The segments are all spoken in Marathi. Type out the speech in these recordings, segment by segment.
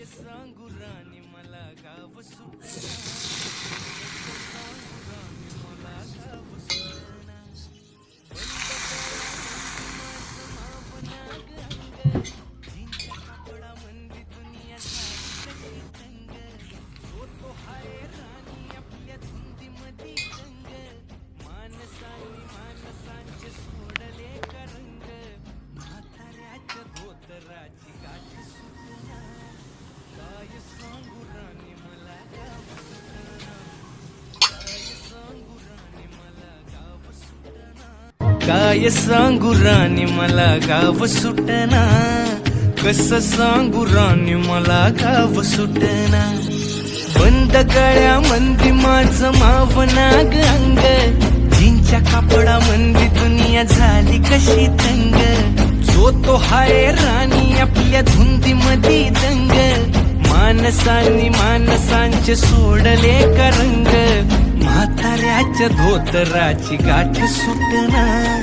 काय सांगू राणी मला गाव सुटना सांगू राणी मला गाव सुटना काय सांगू राणी मला गाव सुटना. कस सांगू राणी मला गाव सुटना. बंद गळ्या मंदी माझं माव नाग अंग. जिंच्या कापडा मंदी दुनिया झाली कशी तंग. जो तो हाय राणी आपल्या धुंदी मधी दंग. माणसांनी माणसांचे सोडले का रंग? म्हाताऱ्याच्या धोतराची गाठ सुटना.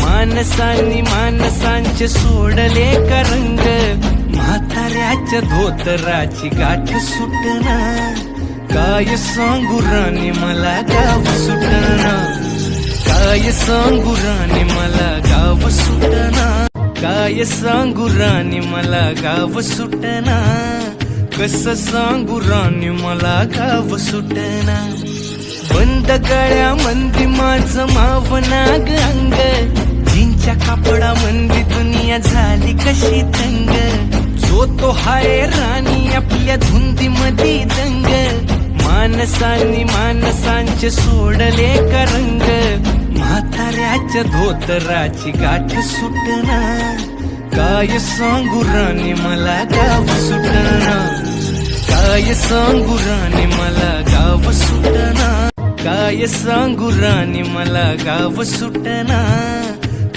माणसांनी माणसांचे सोडले का रंग म्हाताऱ्याच्या धोतराची गाठ सुटना काय सांगू राणी मला गाव सुटना काय सांगू राणी मला गाव सुटना काय सांगू राणी मला गाव सुटना कस सांगू राणी मला गाव सुटना बंद गळ्या मंदी माझं माव नाग अंग. तिच्या कापडा म्हणजे दुनिया झाली कशी दंग जो तो हाय राणी आपल्या धुंदी मधी दंग माणसांनी माणसांचे सोडले का रंग. म्हाताऱ्याच्या धोतराची गाठ सुटना काय सांगू राणी मला गाव सुटना काय सांगू राणी मला गाव सुटना काय सांगू राणी मला गाव सुटना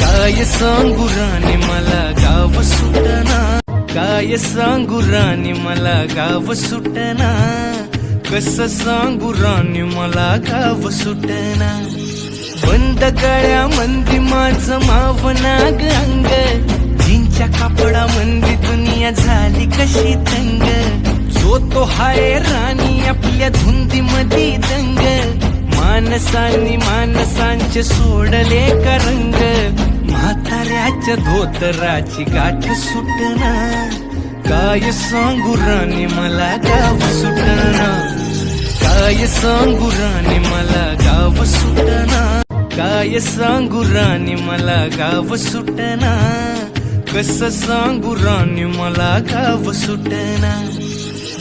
काय सांगू राणी मला गाव सुटना? काय सांगू राणी मला गाव सुटना? कस सांगू राणी मला गाव सुटना? बंद गळ्या मंदी माझं मावना नाग अंग. जिंच्या कापडा मंदी दुनिया झाली कशी तंग. जो तो हाय राणी आपल्या धुंदी मधी दंग. माणसांनी माणसांचे सोडले का रंग? म्हाताऱ्याच्या धोतराची गाठ सुटना काय सांगू राणी मला गाव सुटना काय सांगू राणी मला गाव सुटना काय सांगू राणी मला गाव सुटना कस सांगू राणी मला गाव सुटना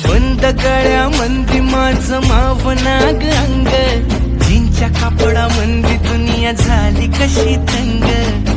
बंद गळ्या मंदी माझं मावना नाग अंग. जिंच्या कापडा मंदी दुनिया झाली कशी तंग.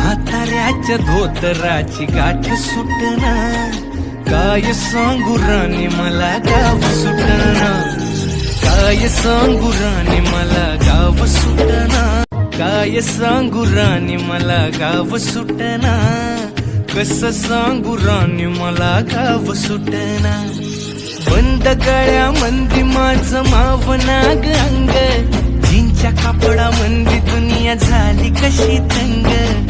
म्हाताऱ्याच्या धोतराची गाठ सुटना काय सांगू राणी मला गाव सुटना काय सांगू राणी मला गाव सुटना काय सांगू राणी मला गाव सुटना कस सांगू राणी मला गाव सुटना बंद गळ्या मंदी माझं माव नाग अंग. जिंच्या कापडा मंदी दुनिया झाली कशी तंग.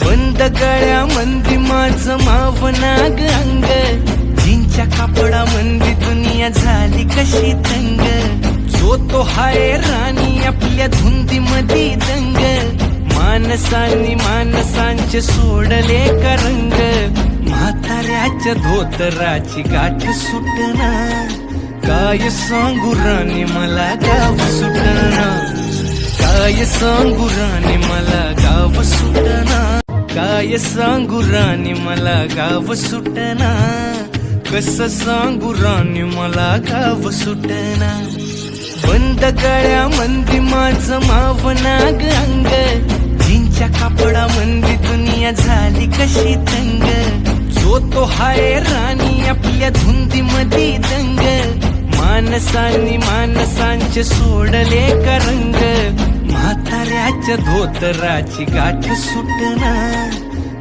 बंद गळ्या मंदी माझं माव नाग अंग. जिंच्या कापडा मंदी दुनिया झाली कशी तंग जो तो हाय राणी आपल्या धुंदी मधी दंग. माणसांनी माणसांचे सोडले का रंग. म्हाताऱ्याच्या धोतराची गाठ सुटणार. काय सांगू राणी मला गाव सुटणार. काय सांगू राणी मला गाव सुटणार. काय सांगू राणी मला गाव सुटना. कस सांगू राणी मला गाव सुटना. बंद गळ्या मंदी माझं माव नाग अंग. जिंच्या कापडा मंदी दुनिया झाली कशी तंग. जो तो हाय राणी आपल्या धुंदी मधी दंग. माणसांनी माणसांचे सोडले का रंग? म्हाताऱ्याच्या धोतराची गाठ सुटना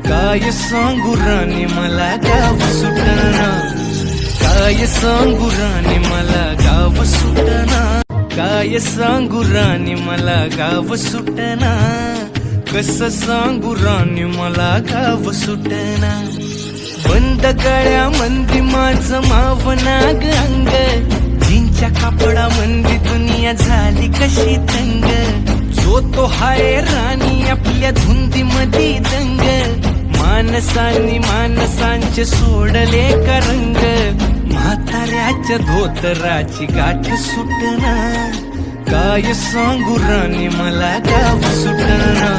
काय सांगू राणी मला गाव सुटना काय सांगू राणी मला गाव सुटना काय सांगू राणी मला गाव सुटना कस सांगू राणी मला गाव सुटना बंद गळ्या मंदी माझं माव नाग अंग. त्याच्या कापडा मंदी दुनिया झाली कशी दंग? जो तो हाय राणी आपल्या धुंदी मधी दंग. माणसांनी माणसांचे सोडले का रंग? म्हाताऱ्याच्या धोतराची गाठ सुटना काय सांगू राणी मला गाव सुटना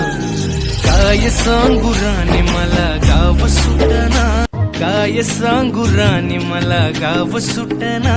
काय सांगू राणी मला गाव सुटना काय सांगू राणी मला गाव सुटना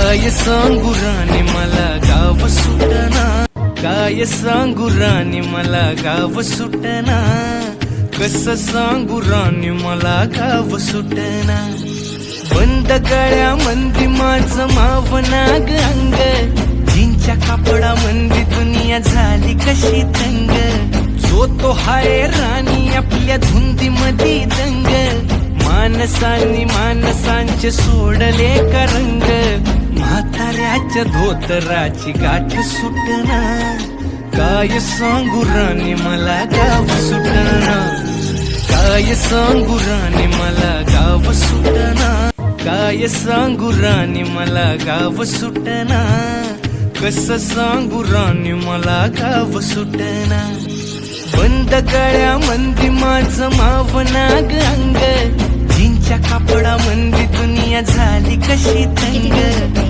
काय सांगू राणी मला गाव सुटना. काय सांगू राणी मला गाव सुटना. कस सांगू राणी मला गाव सुटना. बंद गळ्या मंदी माझ माव नाग अंग. जिंच्या कापडा मंदी दुनिया झाली कशी तंग. जो तो हाय राणी आपल्या धुंदी मधी दंग. माणसांनी माणसांचे सोडले का रंग? धोतराची गाठ सुटना काय सांगू राणी मला गाव सुटना काय सांगू राणी मला गाव सुटना काय सांगू राणी मला गाव सुटना कस सांगू राणी मला गाव सुटना बंद गळ्या मंदी माझ मावनाग अंग. जिंच्या कापडा मंदी दुनिया झाली कशी तंग.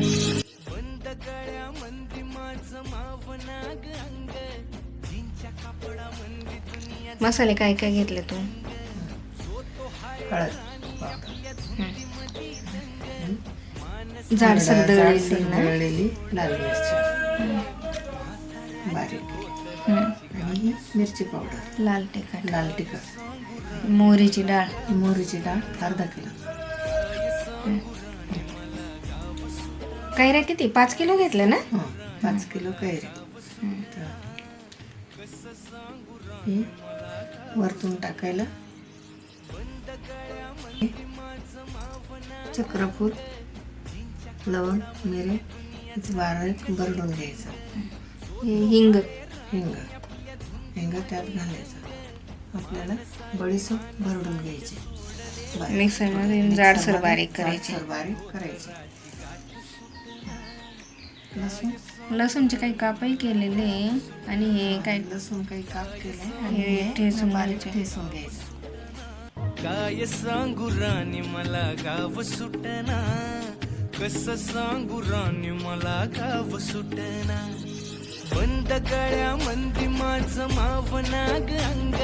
मसाले काय काय घेतले तू? हळद. जाडसर दळलेली ना? दळलेली लाल मिरची. बारीक. आणि मिरची पावडर. लाल तिखट. लाल तिखट. मोहरीची डाळ. मोहरीची डाळ अर्धा किलो. कैऱ्या किती? पाच किलो घेतले ना? हं, पाच किलो कैरी हे वरतून टाकायला. चक्रफूल लवंग मिरे बारीक भरडून घ्यायचं. हिंग. हिंग. हिंग त्यात घालायचं. आपल्याला बडीसोप भरडून घ्यायची. मिक्सरमध्ये जाडसर बारीक करायची. बारीक करायची. लसूण लसूणचे काही कापही केलेले आणि हे काय लसूण काही काप केले आणि घ्यायचे. घ्यायचं. काय सांगू राणी मला गाव सुटना. कस सांगू राणी मला गाव सुटना. बंद गळ्या मंदी माझ मावनाग अंग.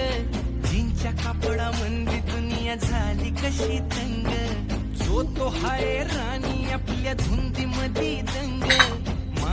जीनच्या कापडा मंदी दुनिया झाली कशी तंग. जो तो हाय राणी आपल्या धुंदी मधी दंग.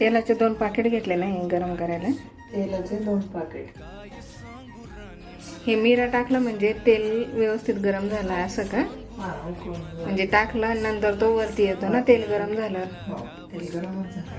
तेलाचे दोन पाकिट घेतले ना हे गरम करायला? तेलाचे दोन पाकिट. हे मिरा टाकलं म्हणजे तेल व्यवस्थित गरम झालं असं का? म्हणजे टाकलं नंतर तो वरती येतो ना तेल गरम झालं. हो, तेल गरमच झालं.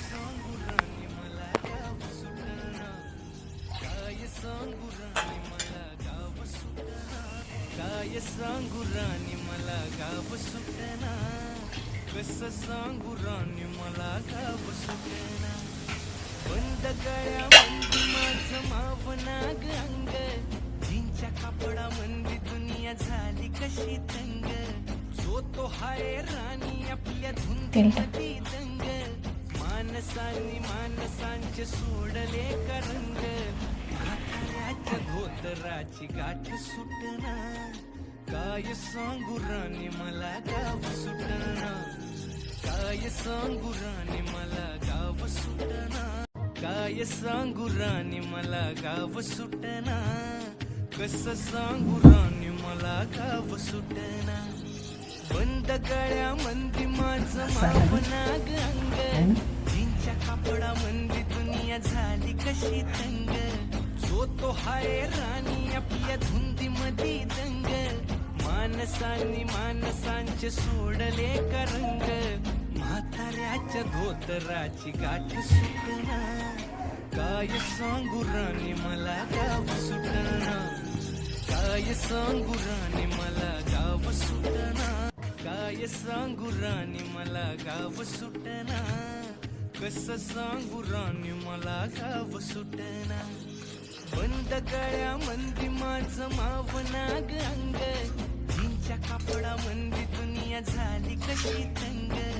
सांगू राणी मला गाव सुटना काय सांगू राणी मला गाव सुटना सांगू राणी मला कस सांगू राणी मला गाव सुटना. बंद गळ्या मंदी माझ मावनाग अंग जिंच्या कापडा मंदी दुनिया झाली कशी तंग जो तो हाय राणी आपल्या धुंदी दंग माणसांनी माणसांचे सोडले करंग रंग धोतराची गाठ सुटणा काय सांगू राणी मला गाव सुटणा काय सांगू राणी मला गाव सुटणा काय सांगू राणी मला गाव सुटना? कस सांगू राणी मला गाव सुटना? बंद गळ्या मंदी माझं मावना गंग जिंच्या कापडा मंदी दुनिया झाली कशी तंग. जो तो हाय राणी आपल्या धुंदी मधी दंग माणसांनी माणसांचे सोडले करंग म्हाताऱ्याच्या धोतराची गाठ सुटणा. काय सांगू राणी मला गाव सुटना काय सांगू राणी मला गाव सुटना काय सांगू राणी मला गाव सुटना कस सांगू राणी मला गाव सुटना बंद गळ्या मंदी माझं मावना अंग जीनच्या कापडा मंदी दुनिया झाली कशी तंग.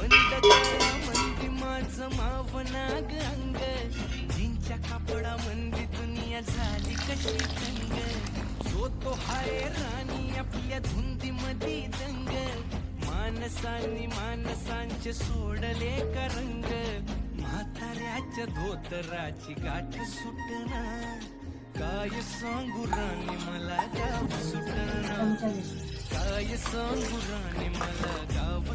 मंदी माझं मावना अंग जीनच्या कापडा मंदी दुनिया झाली कशी रंग जो तो हाय राणी आपल्या धुंदी मधी दंग मानसांनी मानसांचे सोडले करंग म्हाताऱ्याच्या धोतराची गाठ सुटना काय सांगू राणी मला गाव सुटना काय सांगू राणी मला गाव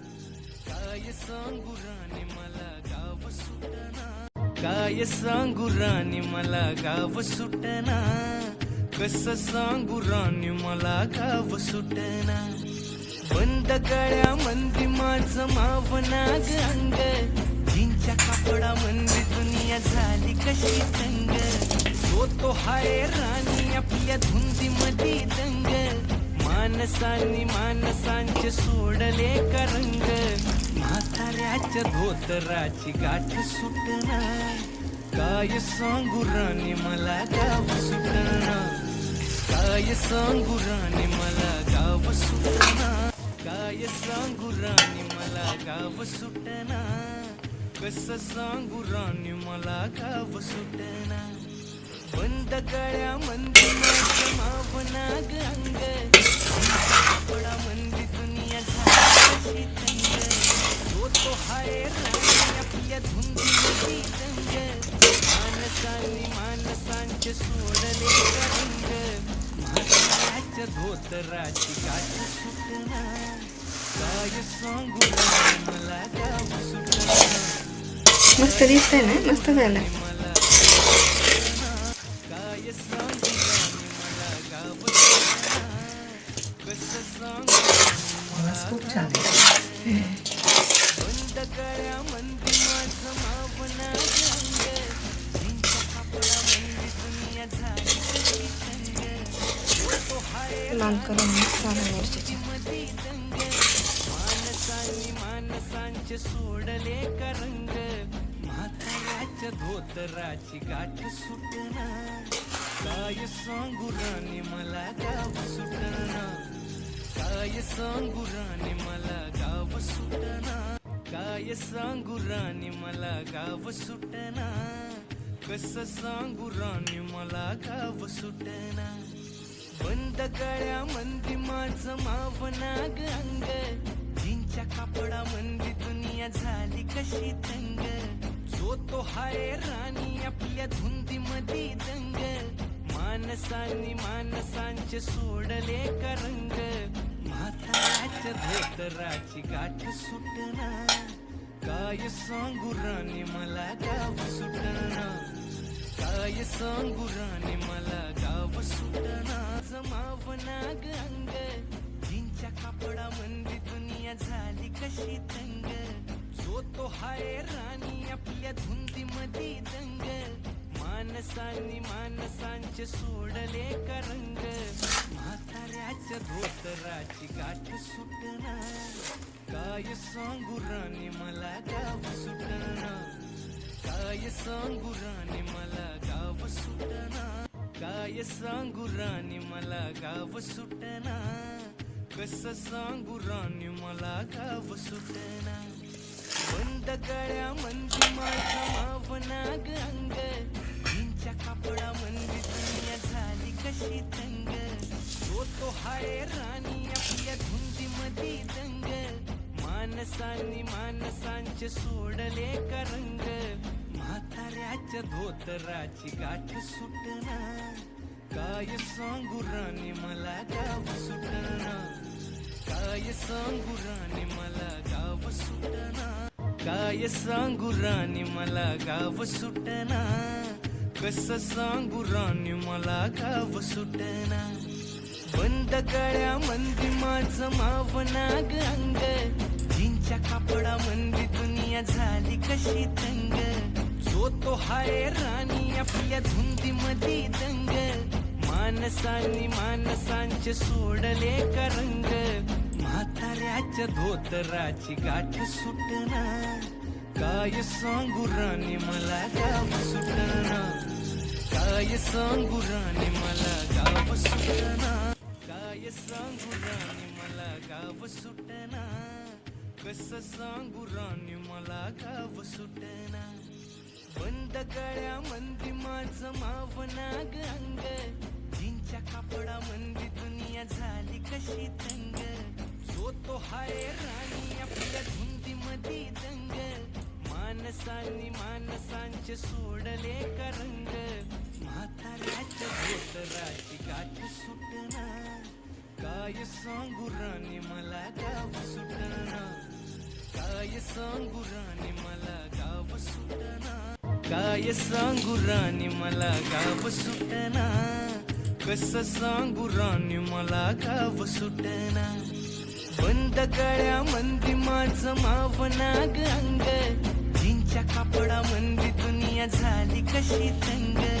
काय सांगू राणी मला गाव सुटना. काय सांगू राणी मला गाव सुटना. कस सांगू राणी मला गाव सुटना. बंद गळ्या मंदी माझं मावना अंग. जिंच्या कापडा मंदी दुनिया झाली कशी तंग. तो तो हाय राणी आपल्या धुंदी मधी दंग. माणसांनी मानसांचे सोडले करंग म्हाताऱ्याच्या धोतराची गाठ सुटना काय सांगू राणी मला गाव सुटना काय सांगू राणी मला गाव सुटना काय सांगू राणी मला गाव सुटना कस सांगू राणी मला गाव सुटना बंद गळ्या मंदी माझं मावना अंग कापडा मंदी दुनिया झाली धोतराची गाठ सुटना काय सांगू राणी मला गाव सुटना मस्त दिसतंय ना मस्त झालं. मला काय सांगू राणी मला गाव सुटना कसं सांगू आवाज खूप छान. झाली लाल करून मस्त आलं मिरचीचं मानसांचे सोडले करंग म्हाताऱ्याच्या धोतराची गाठ सुटना काय सांगू राणी मला गाव सुटना काय सांगू राणी मला गाव सुटना काय सांगू राणी मला गाव सुटना? कस सांगू राणी मला गाव सुटना? बंद गळ्या मंदी माझं मावना अंग. जिंच्या कापडा मंदी दुनिया झाली कशी तंग जो तो हाय राणी आपल्या धुंदी मधी दंग. माणसांनी माणसांचे सोडले का रंग धोतराची गाठ सुटना काय सांगू राणी मला गाव सुटना काय सांगू राणी मला गाव सुटना जमावना ग अंग जिंच्या कापडा मंदी दुनिया झाली कशी तंग. जो तो हाय राणी आपल्या धुंदी मध्ये दंग. माणसांनी माणसांचे सोडले का रंग? म्हाताऱ्याच्या धोतराची गाठ सुटना काय सांगू राणी मला गाव सुटना काय सांगू राणी मला गाव सुटना काय सांगू राणी मला गाव सुटना कस सांगू राणी मला गाव सुटना बंद गळ्या म्हणजे माझा मावना अंग. जिंच्या म्हणजे दुनिया झाली कशी दंग तो तो हाय राणी आपल्या धुंदी मधी दंग. माणसांनी माणसांचे सोडले का रंग? म्हाताऱ्याच्या धोतराची गाठ सुटना काय सांगू राणी मला गाव सुटना काय सांगू राणी मला गाव सुटना काय सांगू राणी मला गाव सुटना कस सांगू राणी मला गाव सुटना. बंद कळ्या मंदी माझं माव नाग अंग. जिंच्या कापडा मंदी दुनिया झाली कशी तंग. जो तो हाय राणी आपल्या धुंदी मधी दंग. माणसांनी माणसांचे सोडले करंग म्हाताऱ्याच्या धोतराची गाठ सुटना. काय सांगू राणी मला गाव सुटना. काय सांगू राणी मला गाव सुटना? काय सांगू राणी मला गाव सुटना? कस सांगू राणी मला गाव सुटना? बंद गळ्या मंदी माझं मावना नाग अंग. जिंच्या कापडा मंदी दुनिया झाली कशी तंग. जो तो हाय राणी आपल्या धुंदी मधी दंग. माणसांनी माणसांचे सोडले का रंग? म्हाताऱ्याच्या धोतराची गाठ सुटना काय सांगू राणी मला गाव सुटना काय सांगू राणी मला गाव सुटना काय सांगू राणी मला गाव सुटना कस सांगू राणी मला गाव सुटना बंद गळ्या मंदी माझं मावना नाग अंग. जिंच्या कापडा मंदी दुनिया झाली कशी तंग.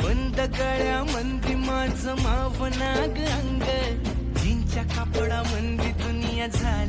बंद गळ्या मंदी माझ माव नाग अंग. जिंच्या कापडा मंदी दुनिया झाली.